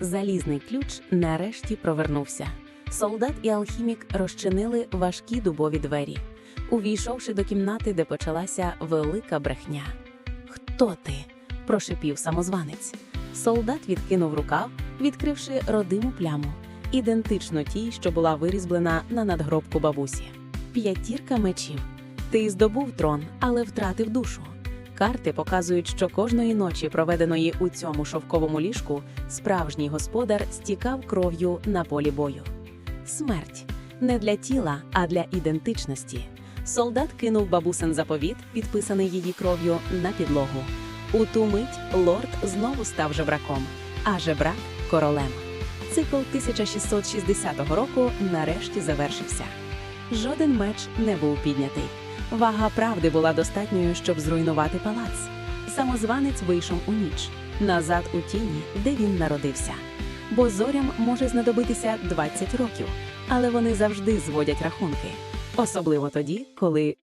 Залізний ключ нарешті провернувся. Солдат і алхімік розчинили важкі дубові двері, увійшовши до кімнати, де почалася велика брехня. Хто ти? прошипів самозванець. Солдат відкинув рукав, відкривши родиму пляму, ідентично тій, що була вирізблена на надгробку бабусі. П'ятірка мечів. Ти здобув трон, але втратив душу. Карти показують, що кожної ночі, проведеної у цьому шовковому ліжку, справжній господар стікав кров'ю на полі бою. Смерть не для тіла, а для ідентичності. Солдат кинув бабусин заповіт, підписаний її кров'ю, на підлогу. У ту мить лорд знову став жебраком, а жебрак королем. Цикл 1660 року нарешті завершився. Жоден меч не був піднятий. Вага правди була достатньою, щоб зруйнувати палац. Самозванець вийшов у ніч назад у тіні, де він народився. Бо зорям може знадобитися 20 років, але вони завжди зводять рахунки, особливо тоді, коли